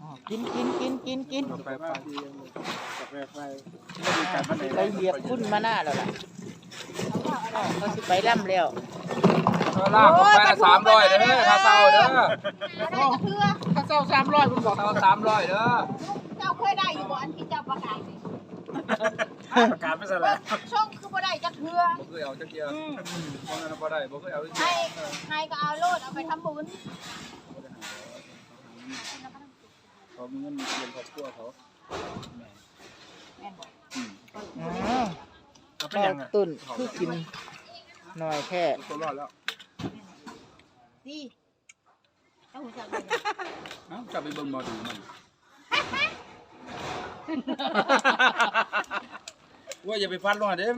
อ๋อกินกินกินกินกินกาแฟไฟกาแฟไฟไปเหยียบคุณมาหน้าแล้วล่ะอ๋อเขาสิไปล่ำแล้วลากผมไปละสามร้อยเด้อค่าเช่าเด้อได้กระเทือข้าเจ้าสามร้อยคุณบอกเช่าสามร้อยเด้อ เจ้าเคยได้อยู่บ่อันที่เจ้าประกาศนี่ ประกาศไม่ใช่แล้วช่องคือบ่ได้จักเทือบ่เคยเอาจักเดียวบ่งั้นบ่ได้บ่เคยเอาจักเดีให้ยวให้ก็เอาโลดเอาไปทำบุญเขามีเงินเรียนครอบครัวเขาแม่นบ่อ๋อเอาไปข้ายัวงอะตุ่นคือกินหน่อยแค่ตัวรอดแล้วดีเจ้าหูจักเลยเอ้าจะไปเบิ่งหมอดูมัน ว่าอย่าไปฟัดลงอะเด้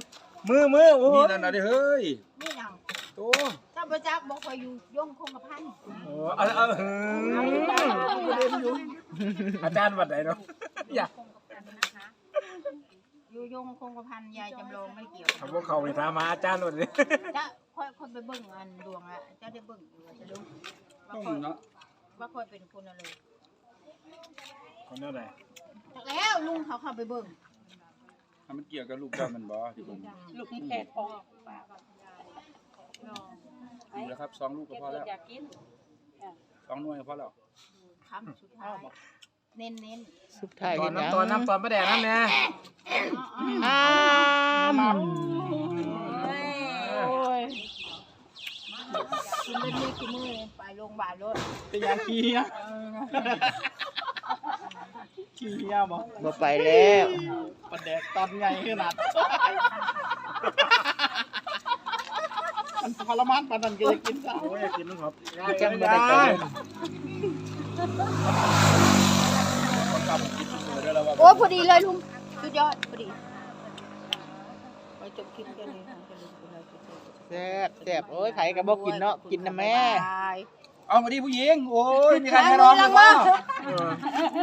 มือมือโอ้นี่ยนั่นน่ะเด้เฮ้ยนี่หยังโตเจ้าบ่จักบ่คอยอยู่ย่งคงกระพันเอาเอาอาจารย์วัดไหนเนาะอย่าอยู่ย่งคงกระพันยายจำลองไม่เกี่ยวเขาพวกเขาไปถามมาอาจารย์วัดนี้จ้าค่อยค่อยไปเบิ่งอันดวงอะเจ้าได้เบิ่งอยู่ว่าจะรู้ว่าต้องค่อยเนาะว่าค่อยเป็นคนอะไรคนเท่าไหร่จักแล้วลุงเขาเข้าไปเบิ่ง ให้มันเกี่ยวกับลูกเจ้ามันบ่ที่ผมลูกแขกออกดูแล้วครับสองลูกก็พอแล้วอยากกินสองหน่วยก็พอแล้วคำสุดท้ายเน้นเน้นสุดท้ายตอเห็นนยังน้ำตอนน้ำตอนประแดงนั่นแน่อ้ามกินเล็กๆกินมือเลยไปโรงพยาบาลรถเป็นยังขี้อะ ขี้อะบอกบ่ไปแล้วประแดกตอนใหญ่ขนาด มันทรมานปานนั้นก็จะกินซะโอ้ยกินนะครับคือจังบ่ได้ไปเล่นโอ้พอดีเลยลุงสุดยอดพอดีไปจบคลิปกันเลยค่ะจะลืมอะไรจะแซ่บแซ่บโอ้ยไผก็บ่กินเนาะกินนะแม่เอามาดิผู้หญิง โอ้ย มีใครให้ร้องไหมวะ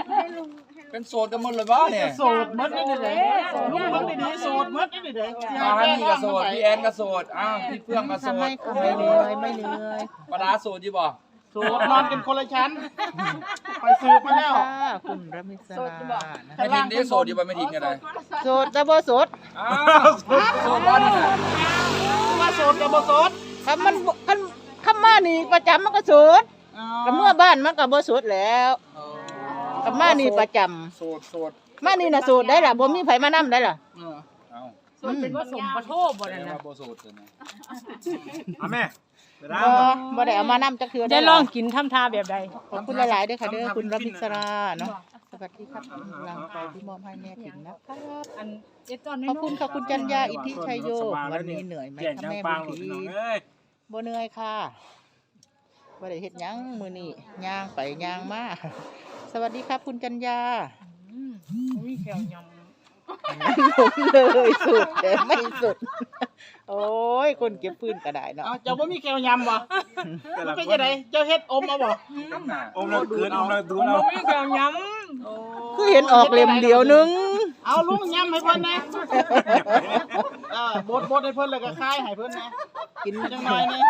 เป็นโสดกันหมดเลยบ้าเนี่ยโสดมัดนี่เลยลูกมัดนี่เลยโสดมัดนี่เลยมาฮันนี่ก็โสดพี่แอนก็โสดอ้าวพี่เฟื่องก็โสทำดให้คุณไม่เหนื่อยไม่เหนื่อยปลาร้าโสดจีบ่โสดนอนกันคนละชั้นไปสืบมาแล้วค่ะคุณรมิสรานะไม่ทินนี่โสดจีบ่ไม่ทินกันเลยโสดแต่บ่โสดอ้าวโสดบ้านนี่นะว่าโสดกับบ่โสดคำมันบ่คันคำมานี่ประจำมันก็โสดกับเมื่อบ้านมันก็บ่โสดแล้ว กับมานี่ประจำโสดโสดมานี่น่ะโสดได้ล่ะบ่มีไผมานํได้ล่ะเอ้าอืมผสมปะโทบ่แสดนั่นงนะว่าบ่โสดเลยนะอะแม่เดี๋ยวนะบ่บ่ได้เอามานํจักเทื่อได้ล่ะลองกินทำทาแบบใดขอบคุณหลายๆเด้อค่ะเด้อคุณรมิสราเนาะสวัสดีครับกำลังใจที่มอบให้แม่ถิ่นนะครับอันเจ็ดตอนนี้ขอบคุณค่ะคุณจันยาอิทธิชัยโยวันนี้เหนื่อยไหมแก่งคะจังแม่ปับุงญหมดทีพี่น้องเอ้ยบ่เหนื่อยค่ะบ่ได้เฮ็ดหยังมื้อนี้ย่างไปย่างมาส วัสดีครับ คุณจันยามีแขวยำผมเลยสุดแต่ไม่สุด โอ้ย คนเก็บฟืนก็ได้เนาะเอาเจ้าบ่มีแก้วยำบ่มันเป็นจังไดเจ้าเฮ็ดอมเอาบ่ตั้งหน้าอมแล้วคืนอมแล้วดูมันเอามีแขวยคือเห็นออกเล่มเดียวนึง เอาลุงยำให้เพิ่นนะเออบดบดให้เพิ่นแล้วก็คายให้เพิ่นนะ กินจังหน่อยนี่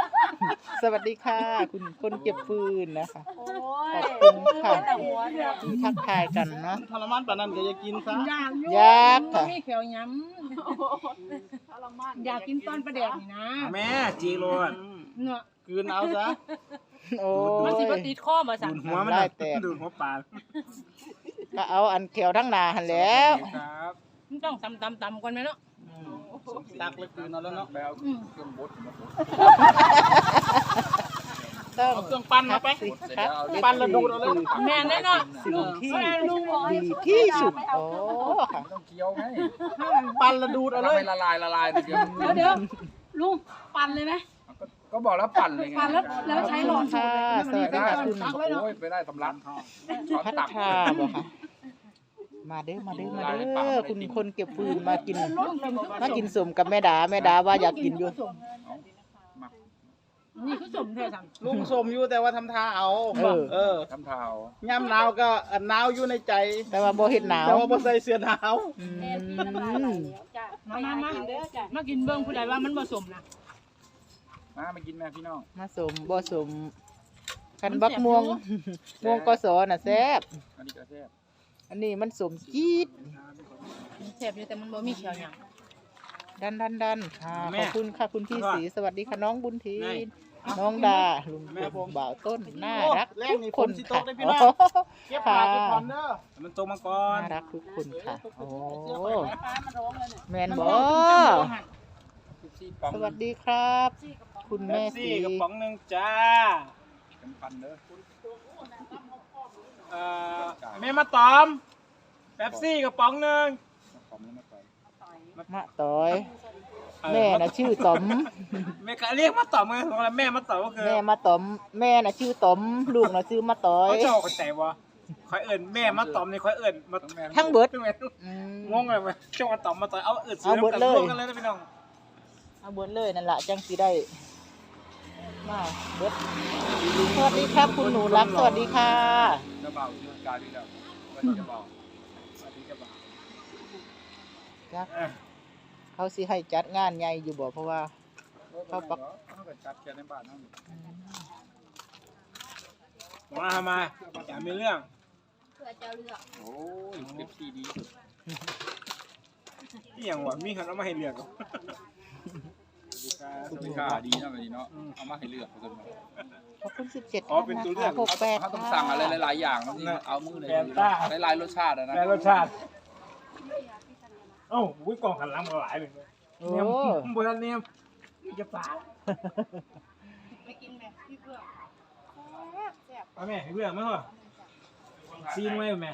สวัสดีค่ะ คุณคนเก็บฟืนนะคะำโอ้ขยอบคุณค่ะแต่หัวเนี่ยที่ทักทายกันเนาะทรมานปานนั้นก็อย่ากินซะอยากอยู่อยากค่ะมีแขวยำอยากกินตอนประแดกนี่นะแม่จีโรดเนาะคืนเอาซะโอ้มันสิยบ่ติดข้อมาสั่ดูงดหัวมันได้น่ะแต่ดูดหัวปลาก็เอาอันเขียวทั้งหนาหันแหล้วครับมันต้องตำตำตำก่อนไหมเนาะ ตักเลยคืนเอาแล้วเนาะไปเอาเครื่องบดมาบดต้องเอาเครื่องปั้นมาไปสิครับปั้นแล้วดูดเอาเลยแม่นแน่เนาะสิ่งที่แม่ลุงบอกดีที่สุดโอ้ค่ะต้องเคี้ยวไงปั้นแล้วดูดเอาทำเลยให้ละลายละลายเดี๋ยวเดี๋ยวเดี๋ยวลุงปั่นเลยไหมก็บอกแล้วปั่นเลยไงปั่นแล้วแล้วใช้หลอดสูค่ะตรสวัสดีค่ะคุณโอ้ยไปได้ตำรับช้อนพัฒตักนาบ่ค่ะ มาเด้อมาเด้อมาเด้อคุณคนเก็บฟืนมากินมากินสมกับแม่ดาแม่ดาว่าอยากกินอยู่นี่คือสมเธอสั่งลุงสมอยู่แต่ว่าทำท่าเอาเออเออทำเท้าย่ำหนาวก็อันหนาวอยู่ในใจ แต่ว่าบ่เฮ็ดหนาวแต่ว่าบ่ใส่เสื้อหนาวอืมมามามามากินเบิ้งผู้ใดว่ามันผสมนะมามากินแม่พี่น้องมาสมบ่สมคันบักม่วงม่วงกสอน่ะแซ่บอันนี้ก็แซ่บ อันนี้มันสมจี๊ดแซ่บอยู่แต่มันบ่มีเขียวหยังดันดันดันค่ะแม่ขอบคุณค่ะคุณพี่สีสวัสดีค่ะน้องบุญทีแม่น้องดาลุงแม่ผมบ่าวต้นน่ารักแรทุกกนี่คนผมสิตค่ะกได้พี่น้องโอ้โหเก็บปลาเก็บผ่อนเด้อมันตกมาก่อนน่ารักทุกคนค่ะโอ้ฟ้ามันร้องเลยเนี่ยแมนบอสิบสี่ปองสวัสดีครับ คุณแม่แม่สีซี่กระป๋องหนึงจ้าเป็นพันเด้อเอ่อแม่มาตอมแป๊บซี่กระป๋องหนึงขอมแล้วมาต่อยมะต้อย แม่น่ะชื่อต๋อมแม่ก็เรียกมาตอมไงของเราแม่มาตอมก็คือแม่มาต๋อมแม่น่ะชื่อต๋อมลูกน่ะชื่อมะต้อยเขาจะออกกันแต่ว่าคอยเอิ่นแม่มาตอมนี่คอยเอิ่นมาต้องแม่ทั้งเบิดทั้งแม่อืมงงเลยไหมจ้องมาตอมมาต่อยเอาเอิ่นซื้เอาเบิดเลยน้ำกันกันเลยนะพี่น้องเอาเบิดเลยนั่นล่ะจังสิได้มาเบิดสวัสดีครับคุณหนูรักสวัสดีค่ะ จ้าบ่าวชื่อกวันนี้เจ้าบ่าวสวัสดีครับจักเขาสิให้จัดงานใหญ่อยู่บ่เพราะว่า เขาปัก เขาก็จัดแค่ในบ้านนั่นมาทำไมอย่ามีเรื่อง เพื่อเจ้าเลือกโอ้ยเก็บที่ดีที่อย่างหวะมีคนเอามาให้เลือก สวัสดีค่ะดีนะแบบนี้เนาะเอามาให้เลือกกันมาขอบคุณสิบเจ็ดอ๋อท่านเป็นนะตัวเลืคะอก หกแปดเขาต้องสั่งอะไรหลายๆอย่างนะที่เอามือเลยแฟนต้าหลายๆรสชาติอะนะแต่รสชาติเอ้าวุ้ยกล่องหันหลังมาหลายเลยโอ้เนี่ยมึงบนนั้นเนี่ยจะปาไม่กินแบบพี่เพื่อนแซ่บเอาแม่ให้เรื่องมั้งเหรอซีนไว้ไหม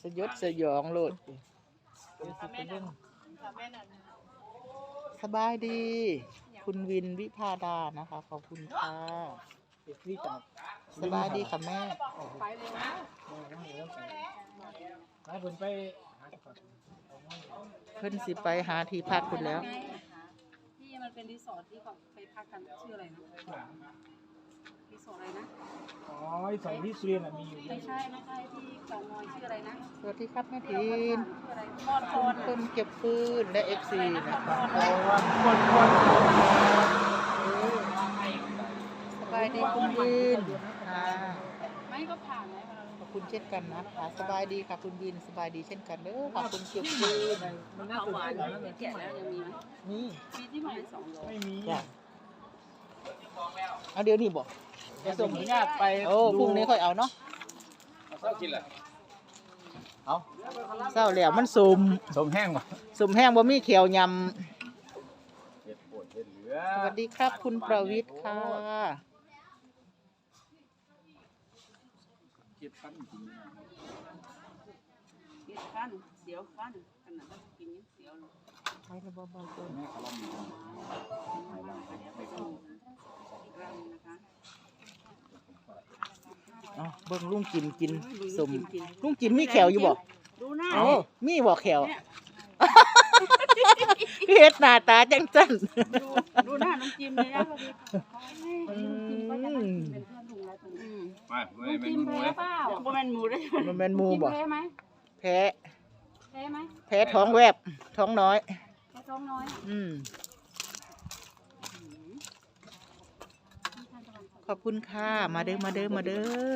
สยดสยองโลด ๆแม่นั่นแม่นั่นสบายดี คุณวินวิพาดานะคะ ขอบคุณค่ะนี่จับสบายดีค่ะแม่ไปเลยนะไปเพิ่นไปหาจักรเพิ่นสิไปหาที่พักคุณแล้วที่มันเป็นรีสอร์ทที่เขาไปพักกันชื่ออะไรนะรี สอร์ทอะไรนะอ๋อไอ้สองที่สุรินทร์น่ะมีอยู่ไม่ใช่ไม่ใช่ที่เกาะงอยชื่ออะไรนะสวัสดีครับแม่ทีนชื่ออะไรพอดพคุอณดคนเก็บปืนและเอฟซีนะคะโอ้วันคนคนสบายดีคุณวินค่ะไม่ก็ผ่านแล้วขอบคุณเช่นกันนะคะสบายดีค่ะคุณวินสบายดีเช่นกันเด้อขอบคุณเก็บปืนมันน่าข้าวตื่นหวานเต้นแล้วแกะแล้วยังมีไหมนี่มีที่มาสองโลไม่มี จ้ะเอาเดี๋ยวนี้บอก จะส่งญาติไปโอ้พรุ่งนี้ค่อยเอาเนาะเศร้ากินแหละเอาเศร้าแล้วมันสมสมแห้งป่ะสมแห้งบ่มีเขียวยเห็ดปวดเห็ดเหลือำสวัสดีครับคุณประวิทย์ค่ะเก็บปั้นจริงกินฟันเสียวฟันขนาดนั้นกินยังเสียวเลยใช้ระบบเบาตัวแม่เขาลำอยู่รำนะคะ เอาเบิ่งลุงกินกินสมกินลุงกินมีแขวอยู่บ่ดูหน้าโอ้มีบ่แขวเฮ็ดหน้าตาจังจันดูดูหน้าน้องจิมเลยนะพอดีลุงจิมก็จะนั่งกินเป็นเพื่อนลุงแล้วตอนนี้ไม่ไม่ลุงไม่จิมมูแพ้เลยเปล่าบ่แม่นหมูด้วยมันแม่นหมูบ่แพ้ไหมแพ้แพ้ไหมแพ้ท้องแวบท้องน้อยแพ้ท้องน้อย อืม ขอบคุณค่ะ มาเด้อมาเด้อมาเด้อ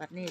บัดนี้